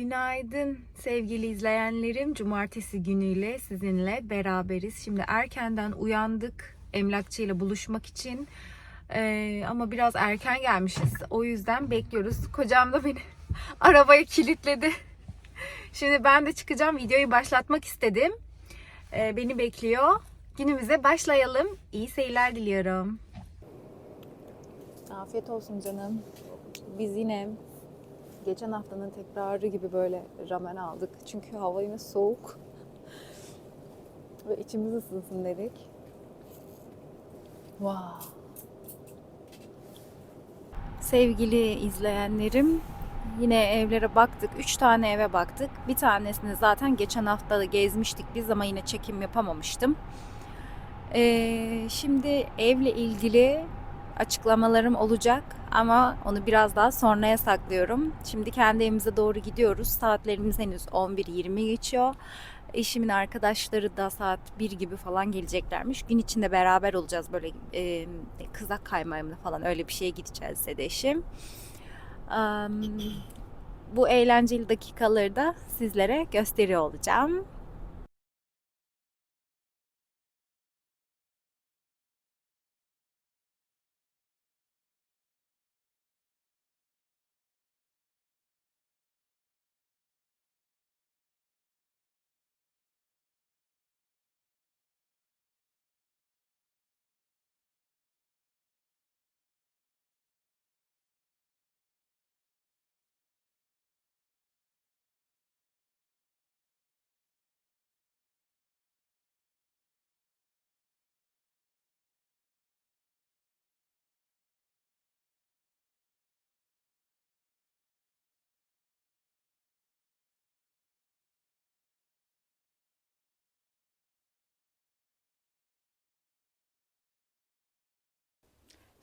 Günaydın sevgili izleyenlerim. Cumartesi günüyle sizinle beraberiz. Şimdi erkenden uyandık emlakçıyla buluşmak için. Ee, ama biraz erken gelmişiz. O yüzden bekliyoruz. Kocam da beni arabaya kilitledi. Şimdi ben de çıkacağım. Videoyu başlatmak istedim. Ee, beni bekliyor. Günümüze başlayalım. İyi seyirler diliyorum. Afiyet olsun canım. Biz yine geçen haftanın tekrarı gibi böyle ramen aldık. Çünkü hava yine soğuk. Ve içimiz ısınsın dedik. Wow. Sevgili izleyenlerim, yine evlere baktık. Üç tane eve baktık. Bir tanesini zaten geçen hafta da gezmiştik biz ama yine çekim yapamamıştım. Ee, şimdi evle ilgili açıklamalarım olacak ama onu biraz daha sonraya saklıyorum. Şimdi kendi evimize doğru gidiyoruz. Saatlerimiz henüz 11.20 geçiyor. Eşimin arkadaşları da saat 1 gibi falan geleceklermiş. Gün içinde beraber olacağız böyle e, kızak kaymağımla falan öyle bir şeye gideceğiz dedi eşim. Am, bu eğlenceli dakikaları da sizlere gösteriyor olacağım.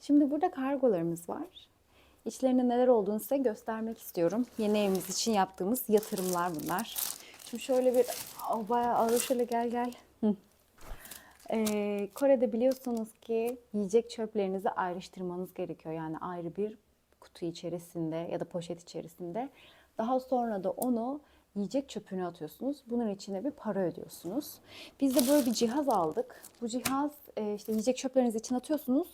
Şimdi burada kargolarımız var. İçlerinde neler olduğunu size göstermek istiyorum. Yeni evimiz için yaptığımız yatırımlar bunlar. Şimdi şöyle bir Aa, bayağı ağır şöyle gel gel. Hı. Ee, Kore'de biliyorsunuz ki yiyecek çöplerinizi ayrıştırmanız gerekiyor. Yani ayrı bir kutu içerisinde ya da poşet içerisinde. Daha sonra da onu yiyecek çöpüne atıyorsunuz. Bunun içine bir para ödüyorsunuz. Biz de böyle bir cihaz aldık. Bu cihaz e, işte yiyecek çöplerinizi için atıyorsunuz.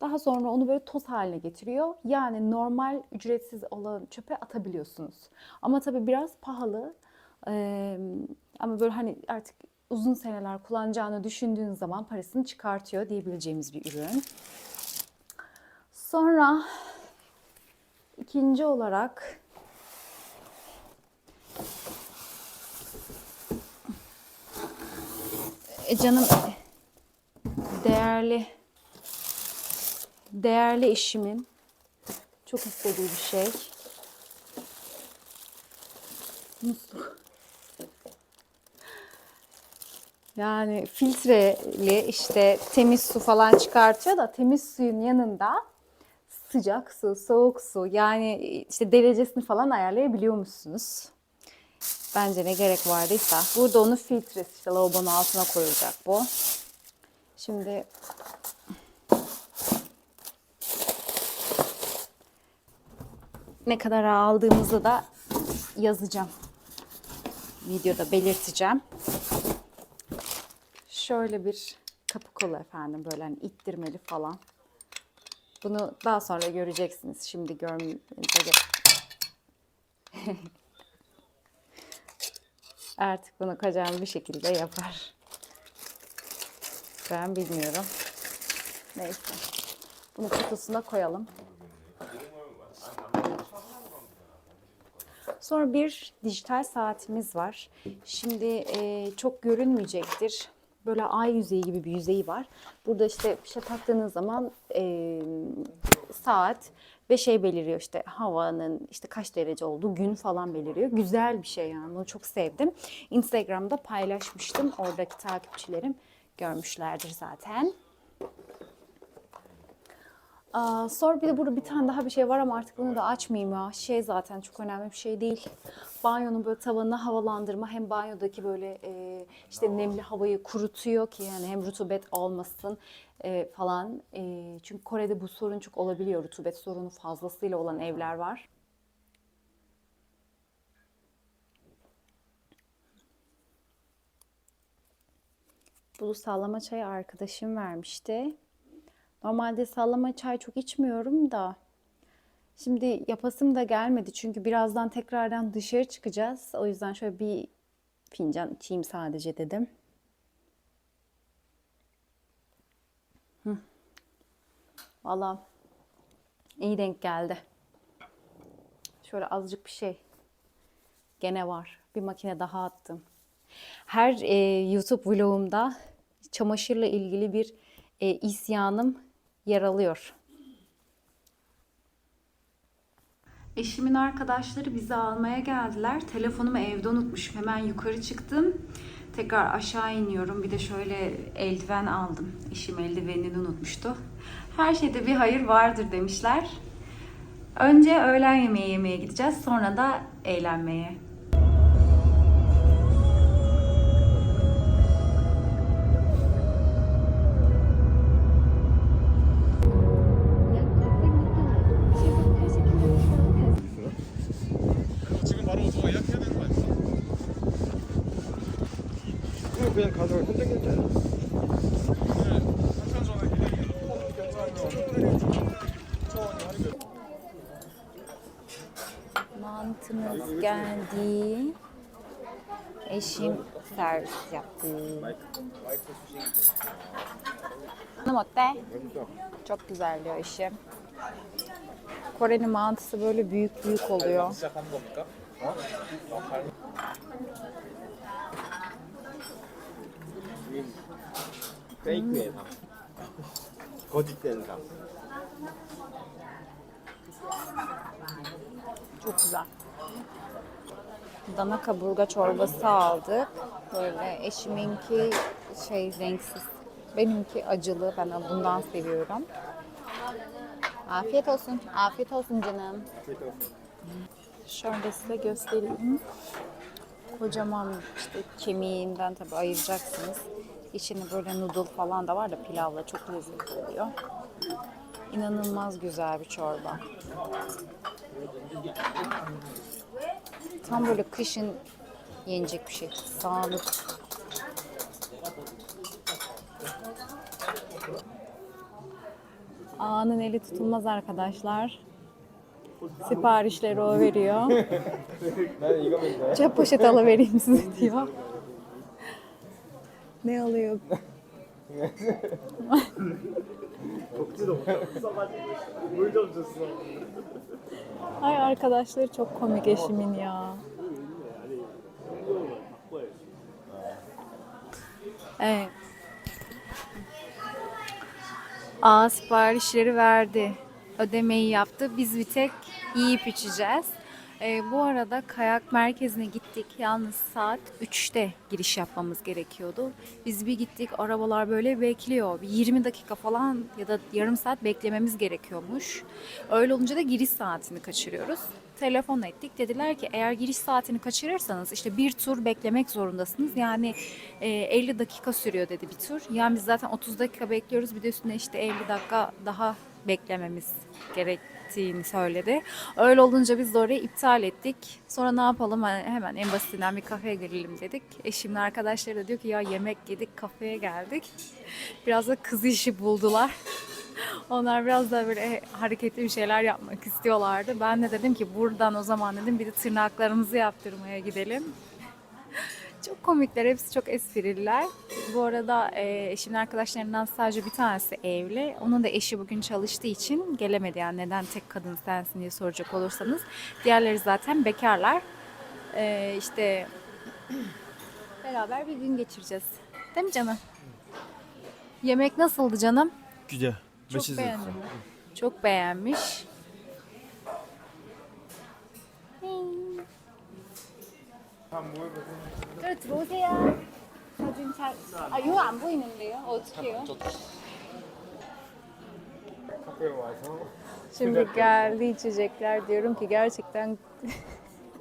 Daha sonra onu böyle toz haline getiriyor. Yani normal ücretsiz olan çöpe atabiliyorsunuz. Ama tabii biraz pahalı. Ee, ama böyle hani artık uzun seneler kullanacağını düşündüğün zaman parasını çıkartıyor diyebileceğimiz bir ürün. Sonra ikinci olarak e, canım değerli değerli eşimin çok istediği bir şey. Musluk. Yani filtreli işte temiz su falan çıkartıyor da temiz suyun yanında sıcak su, soğuk su yani işte derecesini falan ayarlayabiliyor musunuz? Bence ne gerek vardıysa. Burada onun filtresi işte lavabonun altına koyulacak bu. Şimdi ne kadar aldığımızı da yazacağım. Videoda belirteceğim. Şöyle bir kapı kolu efendim böyle hani ittirmeli falan. Bunu daha sonra göreceksiniz. Şimdi görmenize Artık bunu kocam bir şekilde yapar. Ben bilmiyorum. Neyse. Bunu kutusuna koyalım. Sonra bir dijital saatimiz var. Şimdi e, çok görünmeyecektir. Böyle ay yüzeyi gibi bir yüzeyi var. Burada işte bir şey taktığınız zaman e, saat ve şey beliriyor işte havanın işte kaç derece olduğu gün falan beliriyor. Güzel bir şey yani onu çok sevdim. Instagram'da paylaşmıştım. Oradaki takipçilerim görmüşlerdir zaten. Aa, sonra bir de burada bir tane daha bir şey var ama artık bunu da açmayayım ya. Şey zaten çok önemli bir şey değil. Banyonun böyle tavanını havalandırma hem banyodaki böyle e, işte nemli havayı kurutuyor ki yani hem rutubet almasın e, falan. E, çünkü Kore'de bu sorun çok olabiliyor. Rutubet sorunu fazlasıyla olan evler var. Bunu sallama çayı arkadaşım vermişti. Normalde sallama çay çok içmiyorum da şimdi yapasım da gelmedi çünkü birazdan tekrardan dışarı çıkacağız. O yüzden şöyle bir fincan içeyim sadece dedim. Hı. Valla iyi denk geldi. Şöyle azıcık bir şey gene var. Bir makine daha attım. Her e, YouTube vlogumda çamaşırla ilgili bir e, isyanım yer alıyor. Eşimin arkadaşları bizi almaya geldiler. Telefonumu evde unutmuşum. Hemen yukarı çıktım. Tekrar aşağı iniyorum. Bir de şöyle eldiven aldım. Eşim eldivenini unutmuştu. Her şeyde bir hayır vardır demişler. Önce öğlen yemeği yemeye gideceğiz. Sonra da eğlenmeye. 그냥 그냥 가서 선택했잖아. 네. 한편 전에 기다리는 괜찮으면 Mantımız geldi. Eşim servis yaptı. Hanım 어때? Çok güzel diyor eşim. Kore'nin mantısı böyle büyük büyük oluyor. 페이크의 삶. 거짓된 삶. Çok güzel. Dana kaburga çorbası aldık. Böyle eşiminki şey renksiz. Benimki acılı. Ben bundan seviyorum. Afiyet olsun. Afiyet olsun canım. Şöyle size göstereyim. Kocaman işte kemiğinden tabi ayıracaksınız. İçinde böyle noodle falan da var da pilavla çok lezzetli oluyor. İnanılmaz güzel bir çorba. Tam böyle kışın yenecek bir şey. Sağlık. Ağanın eli tutulmaz arkadaşlar. Siparişleri o veriyor. Çöp poşet alıvereyim size diyor. Ne alıyor? Ay arkadaşları çok komik eşimin ya. Evet. A siparişleri verdi. Ödemeyi yaptı. Biz bir tek yiyip içeceğiz. Ee, bu arada kayak merkezine gittik. Yalnız saat 3'te giriş yapmamız gerekiyordu. Biz bir gittik arabalar böyle bekliyor. Bir 20 dakika falan ya da yarım saat beklememiz gerekiyormuş. Öyle olunca da giriş saatini kaçırıyoruz. Telefon ettik. Dediler ki eğer giriş saatini kaçırırsanız işte bir tur beklemek zorundasınız. Yani e, 50 dakika sürüyor dedi bir tur. Yani biz zaten 30 dakika bekliyoruz. Bir de üstüne işte 50 dakika daha beklememiz gerektiğini söyledi. Öyle olunca biz de orayı iptal ettik. Sonra ne yapalım Hani hemen en basitinden bir kafeye girelim dedik. Eşimle arkadaşları da diyor ki ya yemek yedik kafeye geldik. Biraz da kız işi buldular. Onlar biraz da böyle hareketli bir şeyler yapmak istiyorlardı. Ben de dedim ki buradan o zaman dedim bir de tırnaklarımızı yaptırmaya gidelim. Çok komikler, hepsi çok esprililer. Bu arada e, eşimin arkadaşlarından sadece bir tanesi evli. Onun da eşi bugün çalıştığı için gelemedi. Yani neden tek kadın sensin diye soracak olursanız. Diğerleri zaten bekarlar. E, işte beraber bir gün geçireceğiz. Değil mi canım? Yemek nasıldı canım? güzel. Çok beğendim. Çok beğenmiş. 그래 들어오세요. 사진 잘. 아 이거 안 보이는데요? 어떻게요? 학교에 와서 Şimdi geldi içecekler diyorum ki gerçekten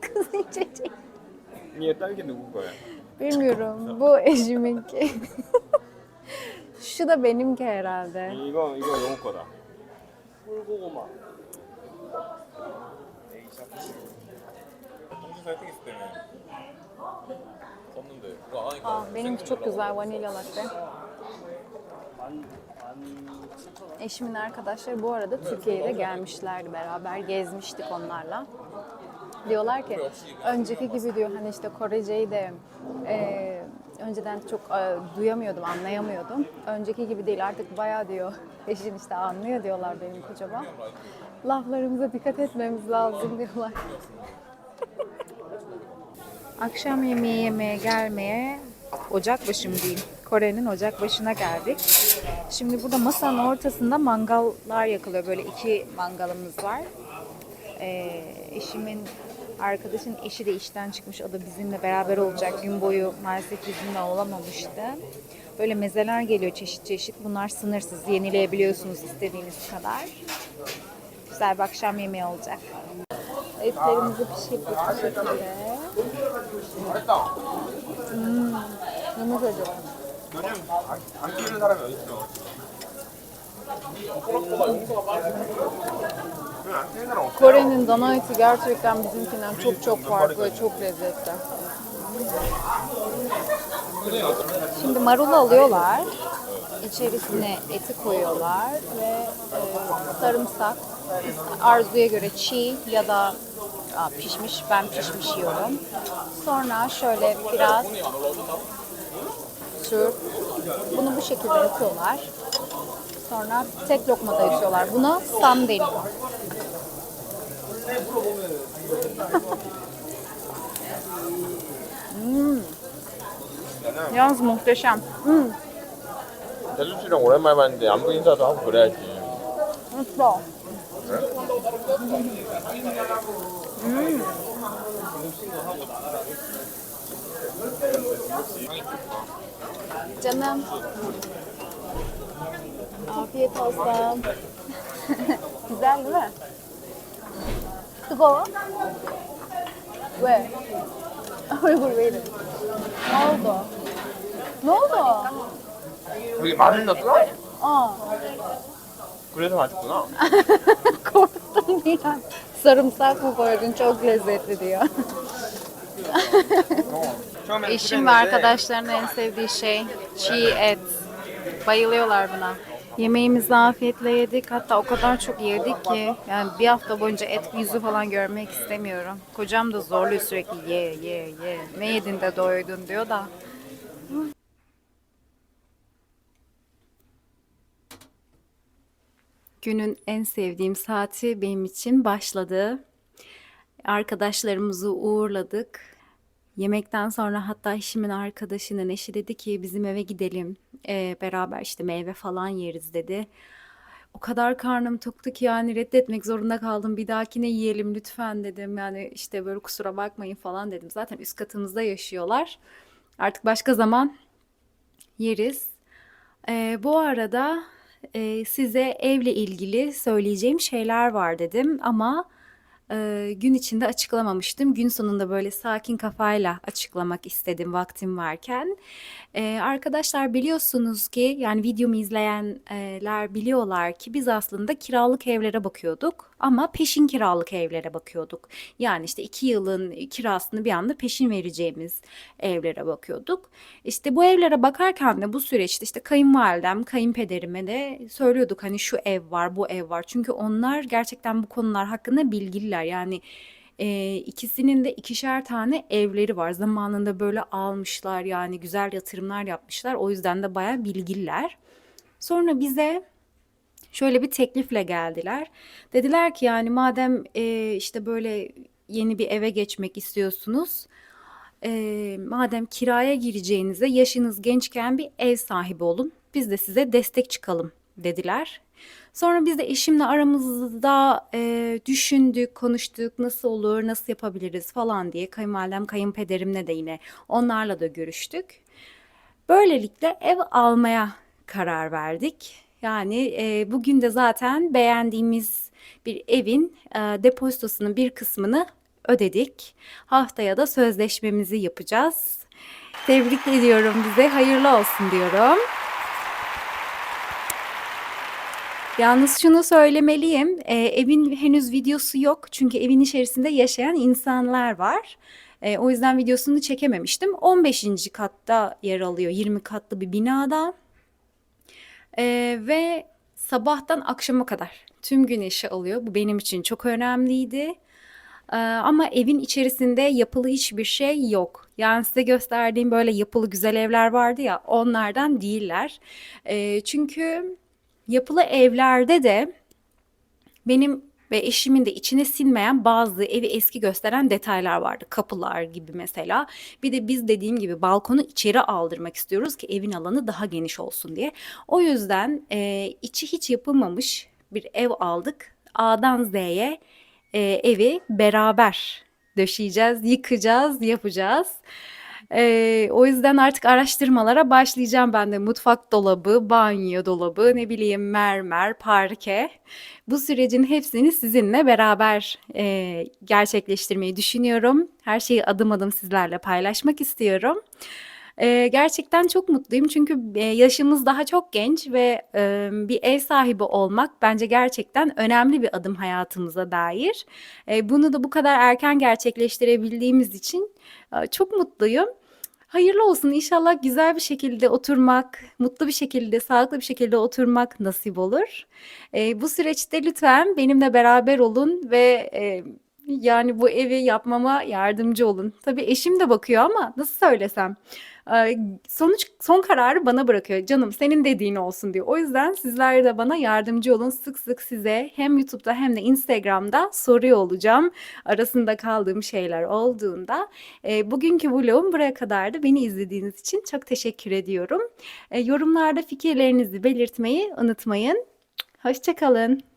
kız içecek. 니의 딸기 누구 거야? Bilmiyorum. Bu eşiminki. Şu da benimki herhalde. 이거 이거 영호 거다. 꿀고구마. artık istemiyorum. Sonunda benimki çok güzel vanilya latte. Eşimin arkadaşları bu arada Türkiye'ye de gelmişlerdi beraber. Gezmiştik onlarla. Diyorlar ki önceki gibi diyor hani işte Korece'yi de e, önceden çok e, duyamıyordum, anlayamıyordum. Önceki gibi değil artık bayağı diyor. Eşin işte anlıyor diyorlar benim kocama. Laflarımıza dikkat etmemiz lazım diyorlar. Akşam yemeği yemeye gelmeye Ocakbaşı mı diyeyim? Kore'nin Ocakbaşı'na geldik. Şimdi burada masanın ortasında mangallar yakılıyor. Böyle iki mangalımız var. Ee, eşimin arkadaşın eşi de işten çıkmış. O da bizimle beraber olacak. Gün boyu maalesef bizimle olamamıştı. Böyle mezeler geliyor çeşit çeşit. Bunlar sınırsız. Yenileyebiliyorsunuz istediğiniz kadar. Güzel bir akşam yemeği olacak. Etlerimizi pişirdik bu şekilde. 음, 너무 잘 좋아. 요즘 안, 안 끼는 사람이 어딨어? 그냥 안 끼는 사람 없어. Kore'nin dana eti gerçekten bizimkinden çok çok farklı ve çok lezzetli. Şimdi marulu alıyorlar. İçerisine eti koyuyorlar ve e, sarımsak arzuya göre çiğ ya da aa, pişmiş ben pişmiş yiyorum. Sonra şöyle biraz Türk. Bunu bu şekilde yapıyorlar. Sonra tek lokmada yutuyorlar. Buna sam deniyor. Yalnız muhteşem. Hmm, 대준 씨랑 오랜만에 봤는데 안부 인사도 하고 그래야지. 맛있어. Canım. Afiyet olsun. Güzel değil mi? 뜨거워? 왜? 얼굴 왜 이래? Ne oldu? Ne oldu? 여기 마늘 넣었어? 어. 그래서 맛있구나. An. Sarımsak mı koydun? Çok lezzetli diyor. Eşim ve arkadaşlarının en sevdiği şey çiğ et. Bayılıyorlar buna. Yemeğimizi afiyetle yedik. Hatta o kadar çok yedik ki yani bir hafta boyunca et yüzü falan görmek istemiyorum. Kocam da zorluyor sürekli ye ye ye. Ne yedin de doydun diyor da. Günün en sevdiğim saati benim için başladı. Arkadaşlarımızı uğurladık. Yemekten sonra hatta eşimin arkadaşının eşi dedi ki bizim eve gidelim. Ee, beraber işte meyve falan yeriz dedi. O kadar karnım toktu ki yani reddetmek zorunda kaldım. Bir dahakine yiyelim lütfen dedim. Yani işte böyle kusura bakmayın falan dedim. Zaten üst katımızda yaşıyorlar. Artık başka zaman yeriz. Ee, bu arada e, size evle ilgili söyleyeceğim şeyler var dedim ama e, gün içinde açıklamamıştım. Gün sonunda böyle sakin kafayla açıklamak istedim vaktim varken. E, arkadaşlar biliyorsunuz ki yani videomu izleyenler biliyorlar ki biz aslında kiralık evlere bakıyorduk ama peşin kiralık evlere bakıyorduk. Yani işte iki yılın kirasını bir anda peşin vereceğimiz evlere bakıyorduk. İşte bu evlere bakarken de bu süreçte işte kayınvalidem, kayınpederime de söylüyorduk hani şu ev var, bu ev var. Çünkü onlar gerçekten bu konular hakkında bilgililer. Yani e, ikisinin de ikişer tane evleri var. Zamanında böyle almışlar yani güzel yatırımlar yapmışlar. O yüzden de bayağı bilgililer. Sonra bize şöyle bir teklifle geldiler. Dediler ki yani madem e, işte böyle yeni bir eve geçmek istiyorsunuz, e, madem kiraya gireceğinize yaşınız gençken bir ev sahibi olun. Biz de size destek çıkalım dediler. Sonra biz de eşimle aramızda e, düşündük, konuştuk, nasıl olur, nasıl yapabiliriz falan diye. Kayınvalidem, kayınpederimle de yine onlarla da görüştük. Böylelikle ev almaya karar verdik. Yani e, bugün de zaten beğendiğimiz bir evin e, depozitosunun bir kısmını ödedik. Haftaya da sözleşmemizi yapacağız. Tebrik ediyorum bize. Hayırlı olsun diyorum. Yalnız şunu söylemeliyim. e, evin henüz videosu yok. Çünkü evin içerisinde yaşayan insanlar var. E, o yüzden videosunu çekememiştim. 15. katta yer alıyor. 20 katlı bir binada. E, ve sabahtan akşama kadar tüm güneşi alıyor. Bu benim için çok önemliydi. Ee, ama evin içerisinde yapılı hiçbir şey yok. Yani size gösterdiğim böyle yapılı güzel evler vardı ya onlardan değiller. Ee, çünkü yapılı evlerde de benim ve eşimin de içine sinmeyen bazı evi eski gösteren detaylar vardı. Kapılar gibi mesela. Bir de biz dediğim gibi balkonu içeri aldırmak istiyoruz ki evin alanı daha geniş olsun diye. O yüzden e, içi hiç yapılmamış bir ev aldık. A'dan Z'ye e, evi beraber döşeyeceğiz, yıkacağız, yapacağız. E, o yüzden artık araştırmalara başlayacağım ben de. Mutfak dolabı, banyo dolabı, ne bileyim mermer, parke. Bu sürecin hepsini sizinle beraber e, gerçekleştirmeyi düşünüyorum. Her şeyi adım adım sizlerle paylaşmak istiyorum. Ee, gerçekten çok mutluyum çünkü e, yaşımız daha çok genç ve e, bir ev sahibi olmak bence gerçekten önemli bir adım hayatımıza dair. E, bunu da bu kadar erken gerçekleştirebildiğimiz için e, çok mutluyum. Hayırlı olsun inşallah güzel bir şekilde oturmak, mutlu bir şekilde, sağlıklı bir şekilde oturmak nasip olur. E, bu süreçte lütfen benimle beraber olun ve e, yani bu evi yapmama yardımcı olun. Tabii eşim de bakıyor ama nasıl söylesem? Eee, sonuç son kararı bana bırakıyor. Canım senin dediğin olsun diyor. O yüzden sizler de bana yardımcı olun. Sık sık size hem YouTube'da hem de Instagram'da soruyor olacağım. Arasında kaldığım şeyler olduğunda. Eee, bugünkü vlogum buraya kadardı. Beni izlediğiniz için çok teşekkür ediyorum. Eee, yorumlarda fikirlerinizi belirtmeyi unutmayın. Hoşçakalın.